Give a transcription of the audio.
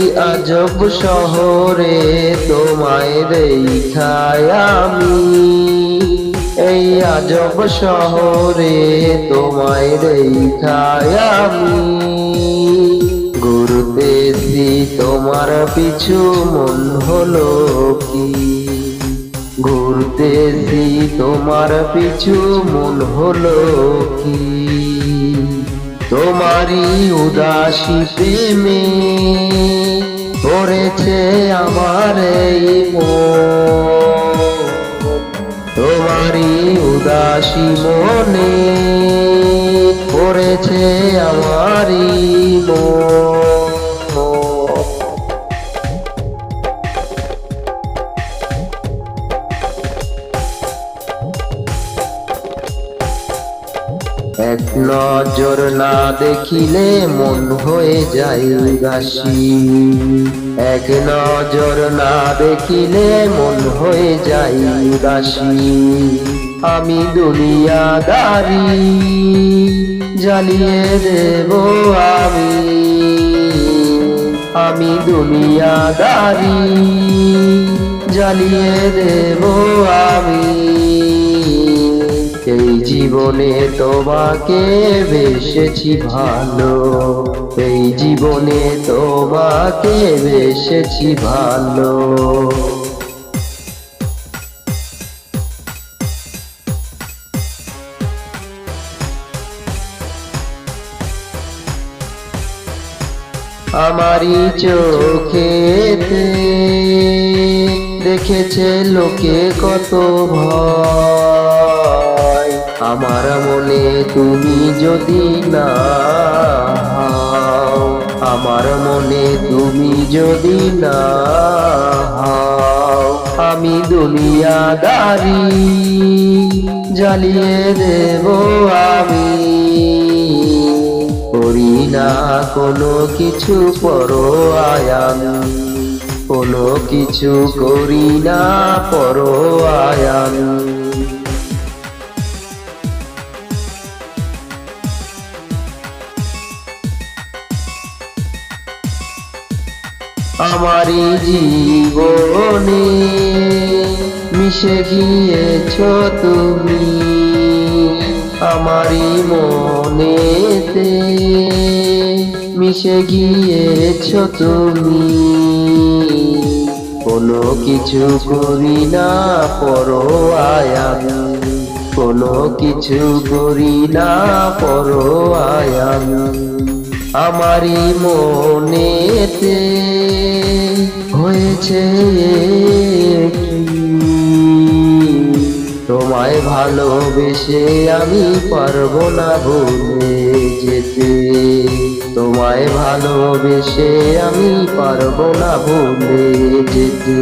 আজব শহরে তোমায় দেখায় আমি। এই আজব শহরে তোমায় দেখায় আমি। ঘুরতেছি তোমার পিছু মন হলো কি? ঘুরতেছি তোমার পিছু মন হলো কি? তোমারই উদাসী প্রেমে পড়েছে আমার এই তোমারই উদাসী মনে পড়েছে এক নজর না দেখিলে মন হয়ে যায় উদাসী। এক নজর না দেখিলে মন হয়ে যায় উদাসী। আমি দুনিয়াদারি জ্বালিয়ে দেব আমি। আমি দুনিয়াদারি জ্বালিয়ে দেব আমি। জীবনে তোমাকে বেসেছি ভালো। এই জীবনে তোমাকে বেসেছি ভালো। আমারই চোখেতে দেখেছে লোকে কত ভয়। আমার মনে তুমি যদি না আমার মনে তুমি যদি না আমি দুনিয়াদারি জ্বালিয়ে দেব আমি। করি না কোনো কিছু পরো আয়াম, কোনো কিছু করি না পরো আমারই জীবনে মিশে গিয়েছ তুমি আমারই মনেতে মিশে গিয়েছ তুমি। কোনো কিছু করি না, পরো আয়াম কোনো কিছু করি না, পরো আয়াম আমারই মনেতে হয়েছে তোমায় ভালোবেসে আমি পারব না ভুলে যেতে। তোমায় ভালোবেসে আমি পারব না ভুলে যেতে।